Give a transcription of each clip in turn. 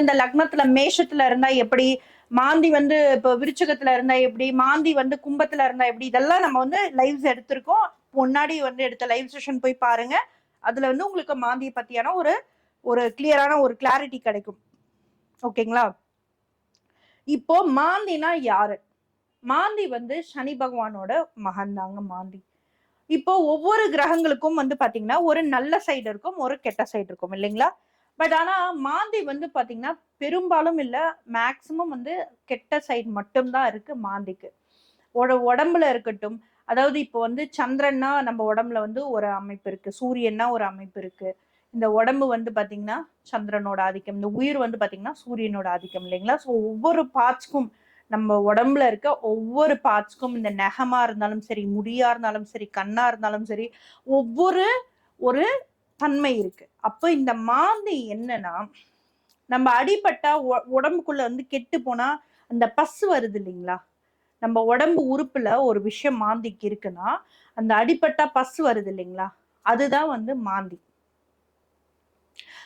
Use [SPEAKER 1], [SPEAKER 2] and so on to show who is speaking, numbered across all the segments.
[SPEAKER 1] இந்தந்த லக்னத்துல மேஷத்துல இருந்தா எப்படி? மாந்தி வந்து இப்போ விருச்சகத்துல இருந்தா எப்படி? மாந்தி வந்து கும்பத்துல இருந்தா எப்படி? இதெல்லாம் நம்ம வந்து லைவ்ஸ் எடுத்திருக்கோம். முன்னாடி வந்து எடுத்த லைவ் செஷன் போய் பாருங்க. அதுல வந்து உங்களுக்கு மாந்தியை பத்தியான ஒரு ஒரு கிளியரான ஒரு கிளாரிட்டி கிடைக்கும். ஓகேங்களா? இப்போ மாந்தினா யாரு? மாந்தி வந்து சனி பகவானோட மகன் தாங்க மாந்தி. இப்போ ஒவ்வொரு கிரகங்களுக்கும் வந்து பாத்தீங்கன்னா ஒரு நல்ல சைடு இருக்கும் ஒரு கெட்ட சைடு இருக்கும் இல்லைங்களா? பட் ஆனா மாந்தி வந்து பாத்தீங்கன்னா பெரும்பாலும் இல்ல மேக்சிமம் வந்து கெட்ட சைடு மட்டும்தான் இருக்கு மாந்திக்கு. உடம்புல இருக்கட்டும் அதாவது இப்போ வந்து சந்திரன்னா நம்ம உடம்புல வந்து ஒரு அமைப்பு இருக்கு சூரியன்னா ஒரு அமைப்பு இருக்கு. இந்த உடம்பு வந்து பாத்தீங்கன்னா சந்திரனோட ஆதிக்கம் இந்த உயிர் வந்து பாத்தீங்கன்னா சூரியனோட ஆதிக்கம் இல்லைங்களா? ஸோ ஒவ்வொரு பார்ட்ஸ்க்கும் நம்ம உடம்புல இருக்க ஒவ்வொரு பார்ட்ஸ்க்கும் இந்த நெகமாக இருந்தாலும் சரி முடியா இருந்தாலும் சரி கண்ணா இருந்தாலும் சரி ஒவ்வொரு ஒரு தன்மை இருக்கு. அப்போ இந்த மாந்தி என்னன்னா நம்ம அடிபட்டா உடம்புக்குள்ள வந்து கெட்டு போனா அந்த பசு வருது இல்லைங்களா? நம்ம உடம்பு உறுப்புல ஒரு விஷயம் மாந்திக்கு இருக்குன்னா அந்த அடிபட்டா பஸ் வருது இல்லைங்களா? அதுதான் வந்து மாந்தி.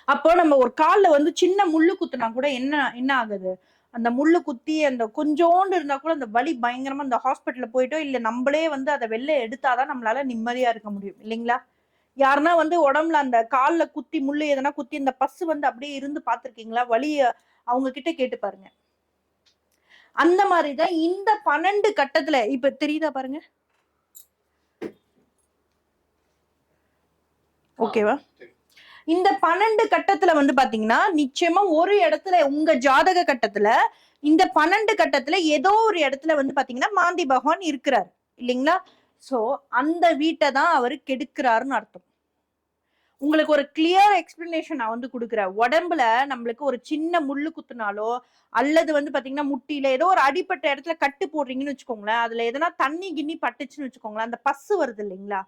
[SPEAKER 1] அப்போ நம்ம ஒரு கால்ல வந்து சின்ன முள்ளு குத்துனா கூட என்ன என்ன ஆகுது? அந்த முள்ளு குத்தி அந்த கொஞ்சோண்டு இருந்தா கூட அந்த வலி பயங்கரமா அந்த ஹாஸ்பிட்டல்ல போயிட்டோ இல்ல நம்மளே வந்து அதை வெளில எடுத்தாதான் நம்மளால நிம்மதியா இருக்க முடியும் இல்லைங்களா? யாருன்னா வந்து உடம்புல அந்த கால்ல குத்தி முள்ளு எதனா குத்தி அந்த பஸ் வந்து அப்படியே இருந்து பார்த்திருக்கீங்களா? வலிய அவங்க கிட்ட கேட்டு பாருங்க. அந்த மாதிரிதான் இந்த பன்னெண்டு கட்டத்துல இப்ப தெரியுதா பாருங்க? ஓகேவா? இந்த பன்னெண்டு கட்டத்துல வந்து பாத்தீங்கன்னா நிச்சயமா ஒரு இடத்துல உங்க ஜாதக கட்டத்துல இந்த பன்னெண்டு கட்டத்துல ஏதோ ஒரு இடத்துல வந்து பாத்தீங்கன்னா மாந்தி பகவான் இருக்கிறார். இல்லைங்களா? ஸோ அந்த வீட்டை தான் அவர் கெடுக்கிறாருன்னு அர்த்தம். உங்களுக்கு ஒரு கிளியர் எக்ஸ்பிளனேஷன் நான் வந்து கொடுக்குறேன். உடம்புல நம்மளுக்கு ஒரு சின்ன முள்ளு குத்துனாலோ அல்லது வந்து பாத்தீங்கன்னா முட்டியில ஏதோ ஒரு அடிப்பட்ட இடத்துல கட்டு போடுறீங்கன்னு வச்சுக்கோங்களேன். அதுல எதனா தண்ணி கிண்ணி பட்டுச்சுன்னு வச்சுக்கோங்களேன். அந்த பசு வருது இல்லைங்களா?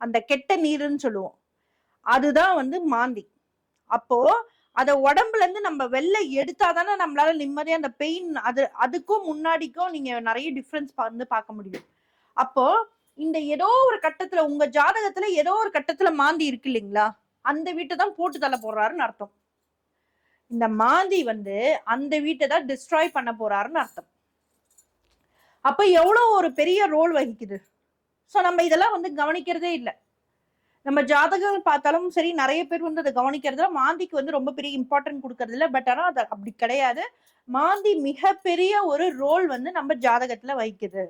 [SPEAKER 1] அந்த கெட்ட நீருன்னு சொல்லுவோம். அதுதான் வந்து மாந்தி. அப்போ அத உடம்புல இருந்து நம்ம வெளில எடுத்தாதானே நம்மளால நிம்மதியா அந்த பெயின் அது அதுக்கும் முன்னாடிக்கும் நீங்க நிறைய டிஃப்ரென்ஸ் வந்து பார்க்க முடியும். அப்போ இந்த ஏதோ ஒரு கட்டத்துல உங்க ஜாதகத்துல ஏதோ ஒரு கட்டத்துல மாந்தி இருக்கு இல்லைங்களா? அந்த வீட்டை தான் போட்டு தள்ள போறாருன்னு அர்த்தம். இந்த மாந்தி வந்து அந்த வீட்டை தான் டிஸ்ட்ராய் பண்ண போறாருன்னு அர்த்தம். அப்ப எவ்வளோ ஒரு பெரிய ரோல் வகிக்குது? ஸோ நம்ம இதெல்லாம் வந்து கவனிக்கிறதே இல்லை. நம்ம ஜாதகம் பார்த்தாலும் சரி நிறைய பேர் வந்து அதை கவனிக்கிறதுல மாந்திக்கு வந்து ரொம்ப பெரிய இம்பார்ட்டன்ட் கொடுக்கறது இல்லை. பட் ஆனால் அது அப்படி கிடையாது. மாந்தி மிகப்பெரிய ஒரு ரோல் வந்து நம்ம ஜாதகத்துல வகிக்குது.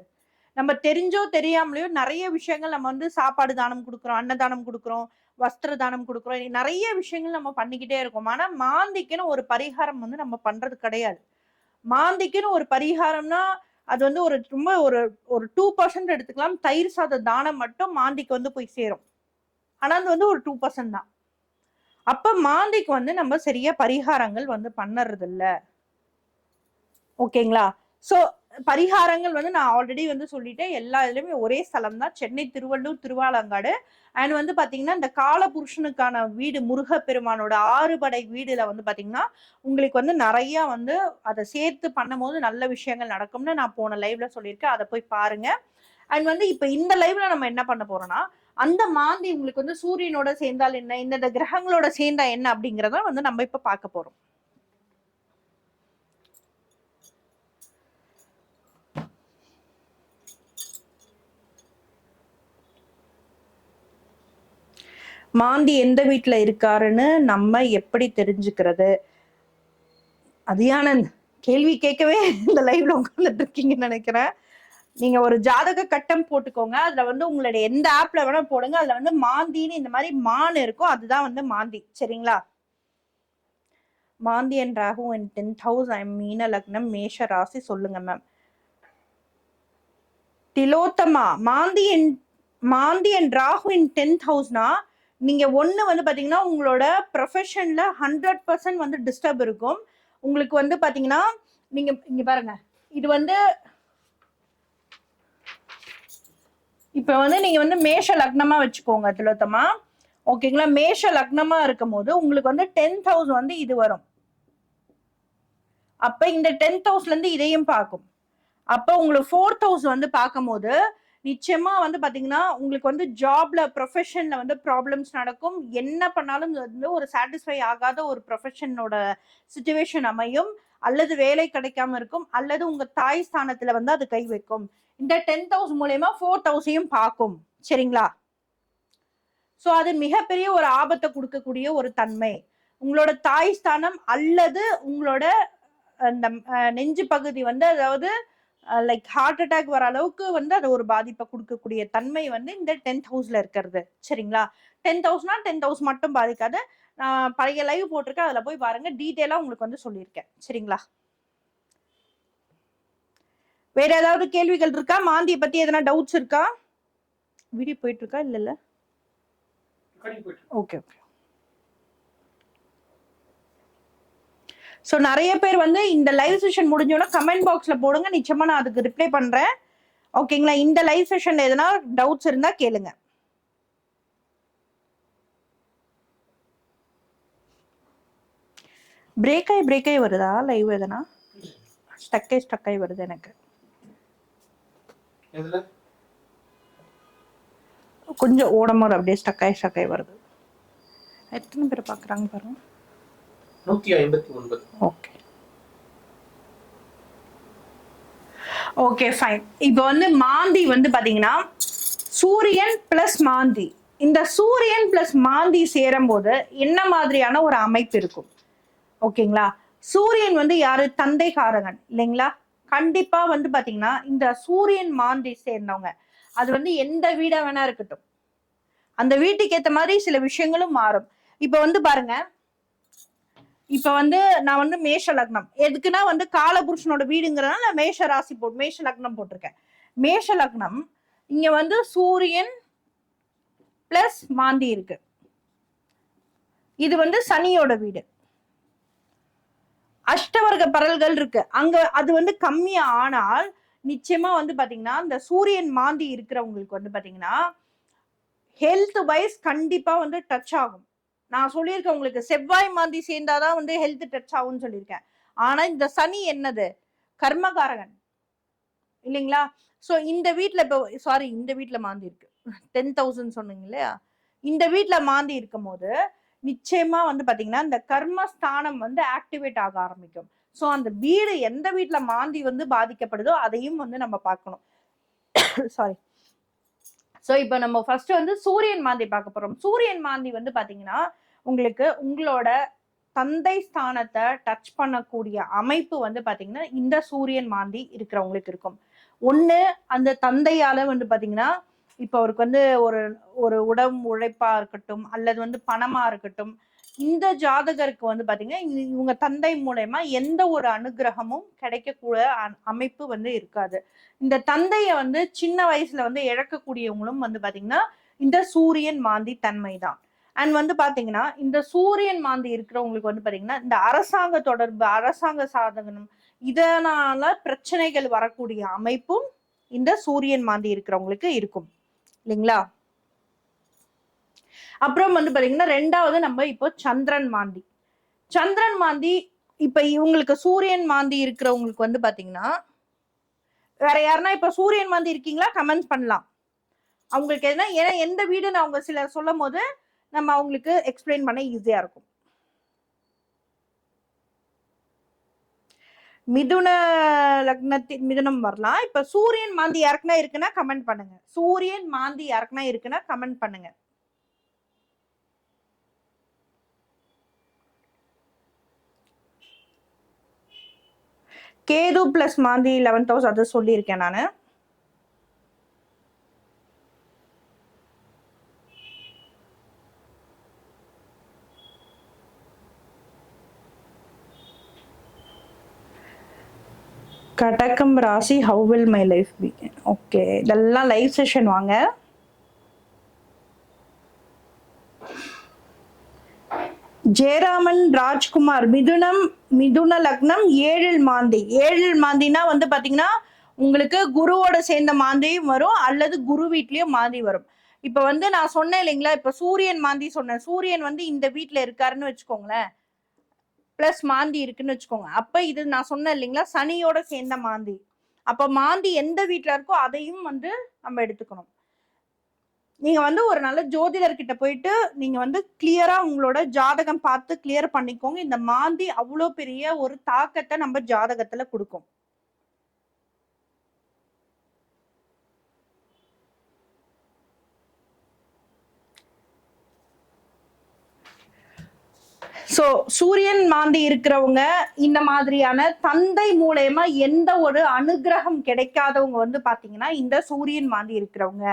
[SPEAKER 1] நம்ம தெரிஞ்சோ தெரியாமலையோ நிறைய விஷயங்கள் நம்ம வந்து சாப்பாடு தானம் கொடுக்குறோம் அன்னதானம் கொடுக்குறோம் வஸ்திர தானம் கொடுக்குறோம் நிறைய விஷயங்கள் நம்ம பண்ணிக்கிட்டே இருக்கோம். ஆனா மாந்திக்குன்னு ஒரு பரிகாரம் வந்து நம்ம பண்றது கிடையாது. மாந்திக்குன்னு ஒரு பரிகாரம்னா அது வந்து ஒரு ரொம்ப ஒரு ஒரு டூ பர்சன்ட் எடுத்துக்கலாம். தயிர் சாத தானம் மட்டும் மாந்திக்கு வந்து போய் சேரும். ஆனா அது வந்து ஒரு டூ பர்சன்ட் தான். அப்ப மாந்திக்கு வந்து நம்ம சரியா பரிகாரங்கள் வந்து பண்ணறது ஓகேங்களா? ஸோ பரிகாரங்கள் வந்து நான் ஆல்ரெடி வந்து சொல்லிட்டேன். எல்லா இதுலயுமே ஒரே ஸ்தலம் தான் சென்னை திருவள்ளூர் திருவாலங்காடு. அண்ட் வந்து பாத்தீங்கன்னா இந்த காலபுருஷனுக்கான வீடு முருகப்பெருமானோட ஆறுபடை வீடுல வந்து பாத்தீங்கன்னா உங்களுக்கு வந்து நிறைய வந்து அதை சேர்த்து பண்ணும்போது நல்ல விஷயங்கள் நடக்கும்னு நான் போன லைவ்ல சொல்லியிருக்கேன். அதை போய் பாருங்க. அண்ட் வந்து இப்ப இந்த லைவ்ல நம்ம என்ன பண்ண போறோம்னா அந்த மாந்தி உங்களுக்கு வந்து சூரியனோட சேர்ந்தால் என்ன? இந்த கிரகங்களோட சேர்ந்தா என்ன அப்படிங்கிறத வந்து நம்ம இப்ப பார்க்க போறோம். மாந்தி எந்த வீட்டில் இருக்காருன்னு நம்ம எப்படி தெரிஞ்சுக்கிறது? அதியானந்த் கேள்வி கேட்கவே இந்த லைவ்ல உட்காந்துட்டு இருக்கீங்கன்னு நினைக்கிறேன். நீங்க ஒரு ஜாதக கட்டம் போட்டுக்கோங்க. அதுல வந்து உங்களுடைய எந்த ஆப்ல வேணா போடுங்க. அதுல வந்து மாந்தின்னு இந்த மாதிரி மான் இருக்கும் அதுதான் வந்து மாந்தி. சரிங்களா? மாந்தி and Rahu and tenth house ஐ மீன லக்னம் மேஷ ராசி சொல்லுங்க ma'am Tilottama Mandi and Mandi and Rahu in tenth ஹவுஸ்னா நீங்க ஒன்று வந்து பார்த்தீங்கன்னா உங்களோட ப்ரொஃபஷனில் ஹண்ட்ரட் பர்சன்ட் வந்து டிஸ்டர்ப் இருக்கும். உங்களுக்கு வந்து பார்த்தீங்கன்னா நீங்க இங்க பாருங்க. இது வந்து இப்போ வந்து நீங்க வந்து மேஷ லக்னமா வச்சுக்கோங்க திலோத்தமா. ஓகேங்களா மேஷ லக்னமா இருக்கும் போது உங்களுக்கு வந்து டென் தௌசண்ட் வந்து இது வரும். அப்ப இந்த டென் தௌசண்ட்லேருந்து இருந்து இதையும் பார்க்கும். அப்போ உங்களுக்கு ஃபோர் தௌசண்ட் வந்து பார்க்கும்போது நிச்சயமா வந்து பாத்தீங்கன்னா உங்களுக்கு வந்து ஜாப்ல ப்ரொஃபஷன்ல வந்து ப்ராப்ளம்ஸ் நடக்கும். என்ன பண்ணாலும் வந்து ஒரு சாட்டிஸ்ஃபை ஆகாத ஒரு ப்ரொஃபஷனோட சுச்சுவேஷன் அமையும். அல்லது வேலை கிடைக்காம இருக்கும். அல்லது உங்க தாய் ஸ்தானத்துல வந்து அது கை வைக்கும். இந்த டென் தௌசண்ட் மூலயமா ஃபோர் தௌசண்டையும் பார்க்கும். சரிங்களா? ஸோ அது மிகப்பெரிய ஒரு ஆபத்தை கொடுக்கக்கூடிய ஒரு தன்மை. உங்களோட தாய் ஸ்தானம் அல்லது உங்களோட அந்த நெஞ்சு பகுதி வந்து அதாவது லைக் ஹார்ட் அட்டாக் வர அளவுக்கு வந்து அது ஒரு பாதிப்பை கொடுக்கக்கூடிய தன்மை வந்து இந்த டென்த் ஹவுஸ்ல இருக்கிறது. சரிங்களா? டென் தௌசண்ட்னா டென் தௌசண்ட் மட்டும் பாதிக்காது. நான் பழைய லைவ் போட்டிருக்கேன். அதுல போய் பாருங்க. டீட்டெயிலா உங்களுக்கு வந்து சொல்லியிருக்கேன். சரிங்களா? வேற ஏதாவது கேள்விகள் இருக்கா? மாந்தியை பத்தி எதனா டவுட்ஸ் இருக்கா? வீடியோ போயிட்டு இருக்கா? இல்ல இல்ல. ஓகே ஓகே ஸோ நிறைய பேர் வந்து இந்த லைவ் செஷன் முடிஞ்சோன்னா கமெண்ட் பாக்ஸ்ல போடுங்க. நிச்சயமா நான் அதுக்கு ரிப்ளை பண்றேன். ஓகேங்களா இந்த லைவ் செஷன்ல எதனா டவுட்ஸ் இருந்தா கேளுங்க. பிரேக் ஆகி பிரேக் ஆகி வருதா? லைவ் எதனா? ஸ்டக் ஆகி ஸ்டக் ஆகி வருது எனக்கு. கொஞ்சம் ஓடும் போது அப்படியே ஸ்டக் ஆகி ஸ்டக் ஆகி வருது. எத்தனை பேர் பார்க்குறாங்க பாருங்க.
[SPEAKER 2] நூத்தி ஐம்பத்தி ஒன்பது.
[SPEAKER 1] ஓகே. ஓகே ஃபைன் இப்போ வந்து மாந்தி வந்து பாத்தீங்கன்னா சூரியன் பிளஸ் மாந்தி. இந்த சூரியன் பிளஸ் மாந்தி சேரும்போது என்ன மாதிரியான ஒரு அமைப்பு இருக்கும்? ஓகேங்களா? சூரியன் வந்து யாரு? தந்தைகாரகன் இல்லைங்களா? கண்டிப்பா வந்து பாத்தீங்கன்னா இந்த சூரியன் மாந்தி சேர்ந்தவங்க. அது வந்து எந்த வீடா வேணா இருக்கட்டும். அந்த வீட்டுக்கு ஏத்த மாதிரி சில விஷயங்களும் மாறும். இப்ப வந்து பாருங்க இப்ப வந்து நான் வந்து மேஷ லக்னம். எதுக்குன்னா வந்து காலபுருஷனோட வீடுங்கிறதுனால நான் மேஷ ராசி போட்டு மேஷ லக்னம் போட்டிருக்கேன். மேஷ லக்னம் இங்க வந்து சூரியன் பிளஸ் மாந்தி இருக்கு. இது வந்து சனியோட வீடு. அஷ்டவர்க்க பரல்கள் இருக்கு. அங்க அது வந்து கம்மியா ஆனால் நிச்சயமா வந்து பாத்தீங்கன்னா இந்த சூரியன் மாந்தி இருக்கிறவங்களுக்கு வந்து பாத்தீங்கன்னா ஹெல்த் வைஸ் கண்டிப்பா வந்து டச் ஆகும். நான் சொல்லியிருக்கேன் உங்களுக்கு. செவ்வாய் மாந்தி சேர்ந்தாதான் வந்து ஹெல்த் டச் ஆகும்னு சொல்லியிருக்கேன். ஆனா இந்த சனி என்னது? கர்மகாரகன் இல்லைங்களா? ஸோ இந்த வீட்டில் இப்போ சாரி இந்த வீட்டில் மாந்தி இருக்கு. டென் தௌசண்ட் சொன்னீங்க இல்லையா? இந்த வீட்டில் மாந்தி இருக்கும் போது நிச்சயமா வந்து பாத்தீங்கன்னா இந்த கர்மஸ்தானம் வந்து ஆக்டிவேட் ஆக ஆரம்பிக்கும். ஸோ அந்த வீடு எந்த வீட்டில் மாந்தி வந்து பாதிக்கப்படுதோ அதையும் வந்து நம்ம பார்க்கணும். சாரி ஸோ இப்போ நம்ம ஃபர்ஸ்ட் வந்து சூரியன் மாந்தி பார்க்க போறோம். சூரியன் மாந்தி வந்து பாத்தீங்கன்னா உங்களுக்கு உங்களோட தந்தை ஸ்தானத்தை டச் பண்ணக்கூடிய அமைப்பு வந்து பாத்தீங்கன்னா இந்த சூரியன் மாந்தி இருக்கிறவங்களுக்கு இருக்கும். ஒண்ணு அந்த தந்தையால வந்து பாத்தீங்கன்னா இப்போ அவருக்கு வந்து ஒரு ஒரு உடம்பு உழைப்பா இருக்கட்டும் அல்லது வந்து பணமா இருக்கட்டும் இந்த ஜாதகருக்கு வந்து பாத்தீங்கன்னா இ- இவங்க தந்தை மூலயமா எந்த ஒரு அனுகிரகமும் கிடைக்கக்கூடிய அமைப்பு வந்து இருக்காது. இந்த தந்தையை வந்து சின்ன வயசுல வந்து இழக்கக்கூடியவங்களும் வந்து பாத்தீங்கன்னா இந்த சூரியன் மாந்தி தன்மை தான் அண்ட் வந்து பாத்தீங்கன்னா இந்த சூரியன் மாந்தி இருக்கிறவங்களுக்கு வந்து பாத்தீங்கன்னா இந்த அரசாங்க தொடர்பு அரசாங்க சாதகனம் இதனால பிரச்சனைகள் வரக்கூடிய அமைப்பும் இந்த சூரியன் மாந்தி இருக்கிறவங்களுக்கு இருக்கும். இல்லைங்களா? அப்புறம் வந்து பாத்தீங்கன்னா ரெண்டாவது நம்ம இப்போ சந்திரன் மாந்தி. சந்திரன் மாந்தி இப்ப இவங்களுக்கு சூரியன் மாந்தி இருக்கிறவங்களுக்கு வந்து பாத்தீங்கன்னா வேற யாருன்னா இப்ப சூரியன் மாந்தி இருக்கீங்களா? கமெண்ட் பண்ணலாம். அவங்களுக்கு எதுனா ஏன்னா எந்த வீடுன்னு அவங்க சிலர் சொல்லும் போது நம்ம அவங்களுக்கு எக்ஸ்பிளைன் பண்ண ஈஸியா இருக்கும். மிதுன லக்னத்தின் மிதுனம் வரலாம். இப்ப சூரியன் மாந்தி யாருக்குன்னா இருக்குன்னா கமெண்ட் பண்ணுங்க. சூரியன் மாந்தி யாருக்குன்னா இருக்குன்னா கமெண்ட் பண்ணுங்க. கேது பிளஸ் மாந்தி லெவன் தௌசண்ட் அது சொல்லியிருக்கேன் நான். கடகம் ராசி how will my life be okay இதெல்லாம் லைவ் செஷன் வாங்க. ஜெயராமன் ராஜ்குமார் மிதுனம் மிதுன லக்னம் ஏழில் மாந்தி. ஏழில் மாந்தினா வந்து பாத்தீங்கன்னா உங்களுக்கு குருவோட சேர்ந்த மாந்தியும் வரும் அல்லது குரு வீட்லயும் மாந்தி வரும். இப்ப வந்து நான் சொன்னேன் இல்லைங்களா இப்ப சூரியன் மாந்தி சொன்னேன். சூரியன் வந்து இந்த வீட்டில் இருக்காருன்னு வச்சுக்கோங்களேன். பிளஸ் மாந்தி இருக்குன்னு வச்சுக்கோங்க. அப்ப இது நான் சொன்னேன் இல்லைங்களா? சனியோட சேர்ந்த மாந்தி. அப்ப மாந்தி எந்த வீட்டுல இருக்கோ அதையும் வந்து நம்ம எடுத்துக்கணும். நீங்க வந்து ஒரு நல்ல ஜோதிடர்கிட்ட போயிட்டு நீங்க வந்து கிளியரா உங்களோட ஜாதகம் பார்த்து கிளியர் பண்ணிக்கோங்க. இந்த மாந்தி அவ்வளோ பெரிய ஒரு தாக்கத்தை நம்ம ஜாதகத்துல கொடுக்கும். சோ சூரியன் மாந்தி இருக்கிறவங்க இந்த மாதிரியான தந்தை மூலயமா எந்த ஒரு அனுகிரகம் கிடைக்காதவங்க வந்து பாத்தீங்கன்னா இந்த சூரியன் மாந்தி இருக்கிறவங்க.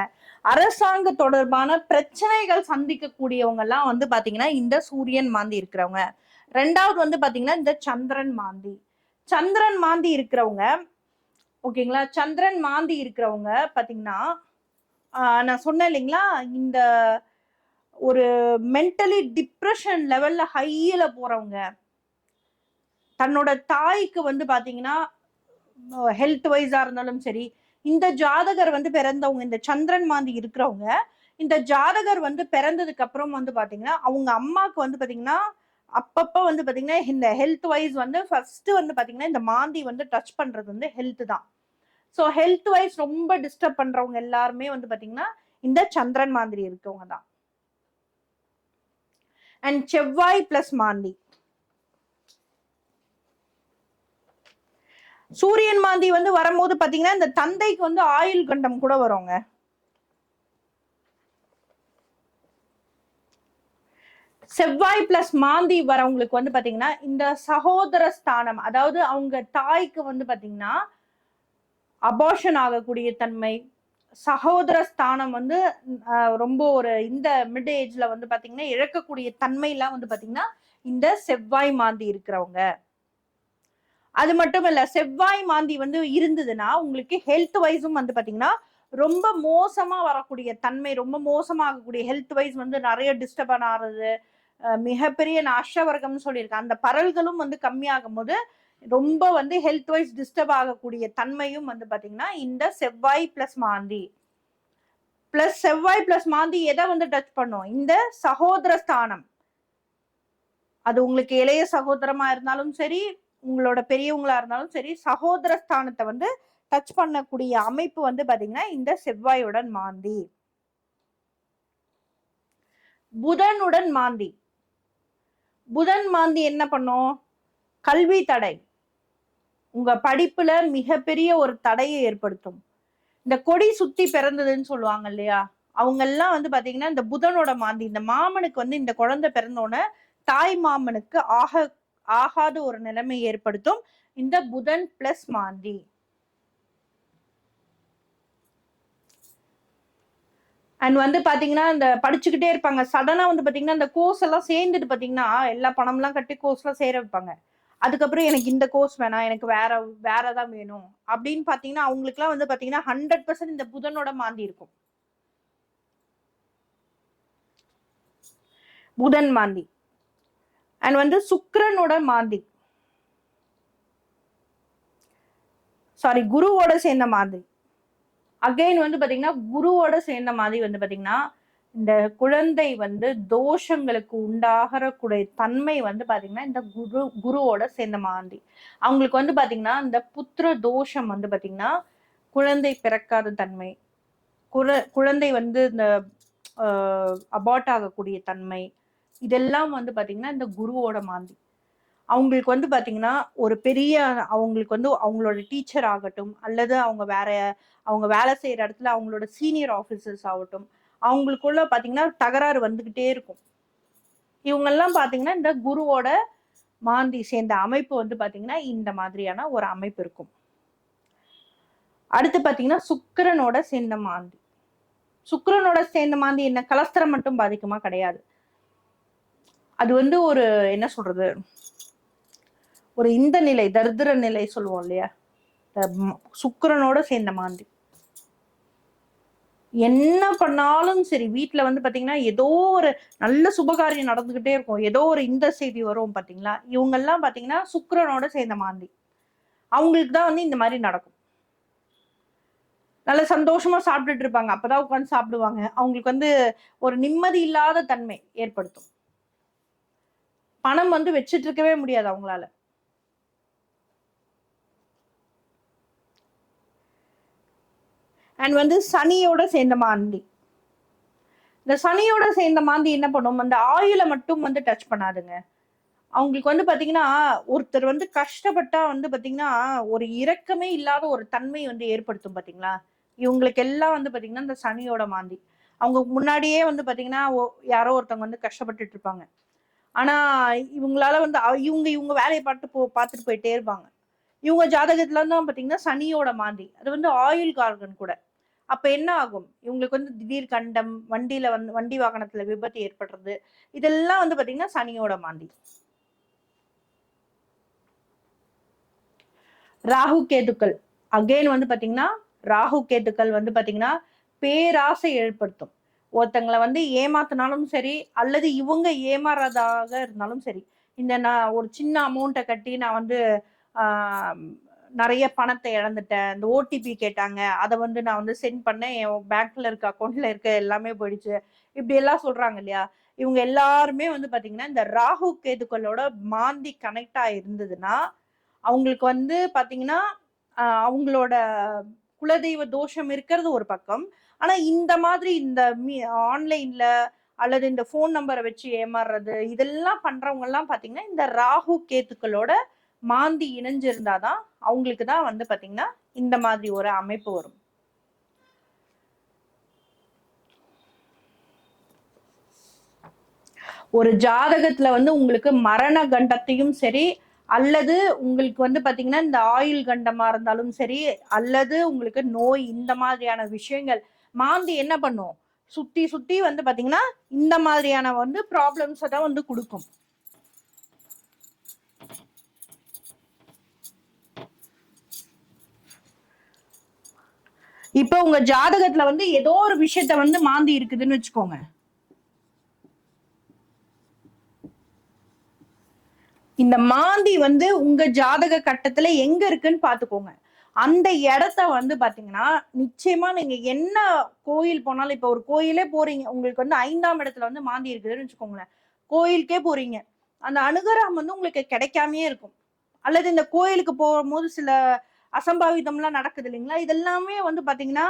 [SPEAKER 1] அரசாங்க தொடர்பான பிரச்சனைகள் சந்திக்கக்கூடியவங்கெல்லாம் வந்து பாத்தீங்கன்னா இந்த சூரியன் மாந்தி இருக்கிறவங்க. ரெண்டாவது வந்து பாத்தீங்கன்னா இந்த சந்திரன் மாந்தி. சந்திரன் மாந்தி இருக்கிறவங்க ஓகேங்களா? சந்திரன் மாந்தி இருக்கிறவங்க பாத்தீங்கன்னா நான் சொன்னேன் இல்லைங்களா? இந்த ஒரு மென்டலி டிப்ரெஷன் லெவல்ல ஹையில போறவங்க தன்னோட தாய்க்கு வந்து பாத்தீங்கன்னா ஹெல்த் வைஸா இருந்தாலும் சரி இந்த ஜாதகர் வந்து பிறந்தவங்க இந்த சந்திரன் மாந்தி இருக்கிறவங்க இந்த ஜாதகர் வந்து பிறந்ததுக்கு அப்புறம் வந்து பாத்தீங்கன்னா அவங்க அம்மாவுக்கு வந்து பாத்தீங்கன்னா அப்பப்ப வந்து பாத்தீங்கன்னா இந்த ஹெல்த் வைஸ் வந்து ஃபர்ஸ்ட் வந்து பாத்தீங்கன்னா இந்த மாந்தி வந்து டச் பண்றது வந்து ஹெல்த் தான். ஸோ ஹெல்த் வைஸ் ரொம்ப டிஸ்டர்ப் பண்றவங்க எல்லாருமே வந்து பாத்தீங்கன்னா இந்த சந்திரன் மாதிரி இருக்கவங்க தான். அண்ட் செவ்வாய் பிளஸ் மாந்தி சூரியன் மாந்தி வந்து வரும்போது பாத்தீங்கன்னா இந்த தந்தைக்கு வந்து ஆயுள் கண்டம் கூட வருங்க. செவ்வாய் பிளஸ் மாந்தி வரவங்களுக்கு வந்து பாத்தீங்கன்னா இந்த சகோதர ஸ்தானம் அதாவது அவங்க தாய்க்கு வந்து பாத்தீங்கன்னா அபோஷன் ஆகக்கூடிய தன்மை சகோதர ஸ்தானம் வந்து ஆஹ், ரொம்ப ஒரு இந்த மிட் ஏஜ்ல வந்து பாத்தீங்கன்னா இழக்கக்கூடிய தன்மை எல்லாம் வந்து பாத்தீங்கன்னா இந்த செவ்வாய் மாந்தி இருக்கிறவங்க. அது மட்டும் இல்ல செவ்வாய் மாந்தி வந்து இருந்ததுன்னா உங்களுக்கு ஹெல்த் வைஸும் வந்து பாத்தீங்கன்னா ரொம்ப மோசமா வரக்கூடிய தன்மை ரொம்ப மோசமாகக்கூடிய ஹெல்த் வைஸ் வந்து நிறைய டிஸ்டர்ப் ஆறது மிகப்பெரிய நான் சொல்லியிருக்கேன் அந்த பரல்களும் வந்து கம்மியாகும் போது ரொம்ப வந்து ஹெல்த் வைஸ் டிஸ்டர்ப் ஆகக்கூடிய தன்மையும் வந்து பார்த்தீங்கன்னா இந்த செவ்வாய் பிளஸ் மாந்தி. பிளஸ் செவ்வாய் பிளஸ் மாந்தி எதை வந்து டச் பண்ணும்? இந்த சகோதர ஸ்தானம். அது உங்களுக்கு இளைய சகோதரமா இருந்தாலும் சரி உங்களோட பெரியவங்களா இருந்தாலும் சரி சகோதர ஸ்தானத்தை வந்து டச் பண்ணக்கூடிய அமைப்பு வந்து பாத்தீங்கன்னா இந்த செவ்வாயுடன் மாந்தி. புதனுடன் மாந்தி. புதன் மாந்தி என்ன பண்ணும்? கல்வி தடை. உங்க படிப்புல மிகப்பெரிய ஒரு தடையை ஏற்படுத்தும். இந்த கொடி சுத்தி பிறந்ததுன்னு சொல்லுவாங்க இல்லையா? அவங்க எல்லாம் வந்து பாத்தீங்கன்னா இந்த புதனோட மாந்தி இந்த மாமனுக்கு வந்து இந்த குழந்தை பிறந்தோடனே தாய் மாமனுக்கு ஆக ஆகாத ஒரு நிலைமை ஏற்படுத்தும். இந்த புதன் பிளஸ் மாந்தி. அண்ட் வந்து பாத்தீங்கன்னா இந்த படிச்சுக்கிட்டே இருப்பாங்க. சடனா வந்து பாத்தீங்கன்னா இந்த கோர்ஸ் எல்லாம் சேர்ந்துட்டு பாத்தீங்கன்னா எல்லா பணம்லாம் கட்டி கோர்ஸ் எல்லாம் சேர வைப்பாங்க. அதுக்கப்புறம் எனக்கு இந்த கோர்ஸ் வேணாம் எனக்கு வேற வேற தான் வேணும். அப்படின்னு பாத்தீங்கன்னா அவங்களுக்குலாம் வந்து பாத்தீங்கன்னா ஹண்ட்ரட் பர்சன்ட் இந்த புதனோட மாந்தி இருக்கும். புதன் மாந்தி. அண்ட் வந்து சுக்கரனோட மாந்தி. சாரி குருவோட சேர்ந்த மாதிரி அகைன் வந்து பாத்தீங்கன்னா குருவோட சேர்ந்த மாதிரி வந்து பாத்தீங்கன்னா இந்த குழந்தை வந்து தோஷங்களுக்கு உண்டாகிற கூடிய தன்மை வந்து பாத்தீங்கன்னா இந்த குரு குருவோட சேர்ந்த மாந்தி அவங்களுக்கு வந்து பாத்தீங்கன்னா இந்த புத்திர தோஷம் வந்து பாத்தீங்கன்னா குழந்தை பிறக்காத தன்மை குழ குழந்தை வந்து இந்த அபார்ட் ஆகக்கூடிய தன்மை இதெல்லாம் வந்து பாத்தீங்கன்னா இந்த குருவோட மாந்தி அவங்களுக்கு வந்து பாத்தீங்கன்னா ஒரு பெரிய அவங்களுக்கு வந்து அவங்களோட டீச்சர் ஆகட்டும் அல்லது அவங்க வேற அவங்க வேலை செய்யற இடத்துல அவங்களோட சீனியர் ஆஃபீஸர்ஸ் ஆகட்டும் அவங்களுக்குள்ள பாத்தீங்கன்னா தகராறு வந்துகிட்டே இருக்கும். இவங்கெல்லாம் பாத்தீங்கன்னா இந்த குருவோட மாந்தி சேர்ந்த அமைப்பு வந்து பாத்தீங்கன்னா இந்த மாதிரியான ஒரு அமைப்பு இருக்கும். அடுத்து பாத்தீங்கன்னா சுக்கரனோட சேர்ந்த மாந்தி. சுக்கரனோட சேர்ந்த மாந்தி என்ன? கலஸ்தரம் மட்டும் பாதிக்குமா? கிடையாது. அது வந்து ஒரு என்ன சொல்றது? ஒரு இந்த நிலை தரித்திர நிலை சொல்லுவோம் இல்லையா? சுக்கரனோட சேர்ந்த மாந்தி. என்ன பண்ணாலும் சரி வீட்டில் வந்து பாத்தீங்கன்னா ஏதோ ஒரு நல்ல சுபகாரியம் நடந்துகிட்டே இருக்கும். ஏதோ ஒரு இந்த செய்தி வரும் பாத்தீங்களா? இவங்க எல்லாம் பாத்தீங்கன்னா சேர்ந்த மாந்தி. அவங்களுக்கு தான் வந்து இந்த மாதிரி நடக்கும். நல்ல சந்தோஷமா சாப்பிட்டுட்டு இருப்பாங்க. அப்பதான் உட்காந்து சாப்பிடுவாங்க. அவங்களுக்கு வந்து ஒரு நிம்மதி இல்லாத தன்மை ஏற்படுத்தும். பணம் வந்து வச்சுட்டு இருக்கவே முடியாது அவங்களால. அண்ட் வந்து சனியோட சேர்ந்த மாந்தி. இந்த சனியோட சேர்ந்த மாந்தி என்ன பண்ணும்? அந்த ஆயிலை மட்டும் வந்து டச் பண்ணாதுங்க. அவங்களுக்கு வந்து பாத்தீங்கன்னா ஒருத்தர் வந்து கஷ்டப்பட்டா வந்து பாத்தீங்கன்னா ஒரு இரக்கமே இல்லாத ஒரு தன்மை வந்து ஏற்படுத்தும் பாத்தீங்களா? இவங்களுக்கு எல்லாம் வந்து பாத்தீங்கன்னா இந்த சனியோட மாந்தி. அவங்க முன்னாடியே வந்து பாத்தீங்கன்னா யாரோ ஒருத்தவங்க வந்து கஷ்டப்பட்டுட்டு இருப்பாங்க. ஆனா இவங்களால வந்து அவ- இவங்க இவங்க வேலையை பார்த்து போ பார்த்துட்டு போயிட்டே இருப்பாங்க. இவங்க ஜாதகத்துல தான் பாத்தீங்கன்னா சனியோட மாந்தி. அது வந்து ஆயுள் கார்கன் கூட. அப்ப என்ன ஆகும்? இவங்களுக்கு வந்து திடீர் கண்டம் வண்டியில வந்து வண்டி வாகனத்துல விபத்து ஏற்படுறது இதெல்லாம் வந்து பாத்தீங்கன்னா சனியோட மாந்தி. ராகு கேதுக்கள். அகைன் வந்து பாத்தீங்கன்னா ராகு கேதுக்கள் வந்து பாத்தீங்கன்னா பேராசை ஏற்படுத்தும். ஒருத்தங்களை வந்து ஏமாத்தினாலும் சரி அல்லது இவங்க ஏமாறதாக இருந்தாலும் சரி இந்த நான் ஒரு சின்ன அமௌண்ட்டை கட்டி நான் வந்து நிறைய பணத்தை இழந்துட்டேன். இந்த ஓடிபி கேட்டாங்க. அதை வந்து நான் வந்து சென்ட் பண்ணேன். என் பேங்க்ல இருக்க அக்கௌண்ட்ல இருக்க எல்லாமே போயிடுச்சு. இப்படி எல்லாம் சொல்றாங்க இல்லையா? இவங்க எல்லாருமே வந்து பாத்தீங்கன்னா இந்த ராகு கேதுக்களோட மாந்தி கனெக்ட் ஆயிருந்ததுன்னா அவங்களுக்கு வந்து பாத்தீங்கன்னா அவங்களோட குலதெய்வ தோஷம் இருக்கிறது ஒரு பக்கம். ஆனா இந்த மாதிரி இந்த ஆன்லைன்ல அல்லது இந்த ஃபோன் நம்பரை வச்சு ஏமாறுறது இதெல்லாம் பண்றவங்க எல்லாம் பாத்தீங்கன்னா இந்த ராகு கேத்துக்களோட மாந்தி இணைஞ்சிருந்தாதான் அவங்களுக்கு தான் வந்து பாத்தீங்கன்னா இந்த மாதிரி ஒரு அமைப்பு வரும். ஒரு ஜாதகத்துல வந்து உங்களுக்கு மரண கண்டத்தையும் சரி அல்லது உங்களுக்கு வந்து பாத்தீங்கன்னா இந்த ஆயுள் கண்டமா இருந்தாலும் சரி அல்லது உங்களுக்கு நோய் இந்த மாதிரியான விஷயங்கள். மாந்தி என்ன பண்ணும்? சுத்தி சுத்தி வந்து பாத்தீங்கன்னா இந்த மாதிரியான வந்து ப்ராப்ளம்ஸை தான் வந்து கொடுக்கும். இப்போ உங்க ஜாதகத்துல வந்து ஏதோ ஒரு விஷயத்த வந்து மாந்தி இருக்குதுன்னு வச்சுக்கோங்க. இந்த மாந்தி வந்து உங்க ஜாதக கட்டத்துல எங்க இருக்குன்னு பாத்துக்கோங்க. அந்த இடத்த வந்து பாத்தீங்கன்னா நிச்சயமா நீங்க என்ன கோயில் போனாலும் இப்ப ஒரு கோயிலே போறீங்க உங்களுக்கு வந்து ஐந்தாம் இடத்துல வந்து மாந்தி இருக்குதுன்னு வச்சுக்கோங்களேன். கோயிலுக்கே போறீங்க. அந்த அனுகிரகம் வந்து உங்களுக்கு கிடைக்காமயே இருக்கும். அல்லது இந்த கோயிலுக்கு போகும்போது சில அசம்பாவிதம்லாம் நடக்குது இல்லைங்களா? இதெல்லாமே வந்து பாத்தீங்கன்னா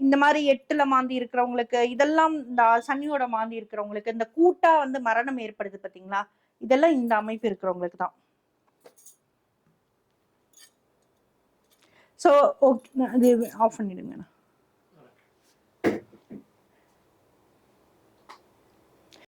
[SPEAKER 1] இந்த மாதிரி எட்டுல மாந்தி இருக்கிறவங்களுக்கு இதெல்லாம் இந்த சனியோட மாந்தி இருக்கிறவங்களுக்கு இந்த கூட்டா வந்து மரணம் ஏற்படுது பாத்தீங்களா? இதெல்லாம் இந்த அமைப்பு இருக்கிறவங்களுக்கு தான். ஸோ ஓகே இது ஆஃப் பண்ணிடுங்க.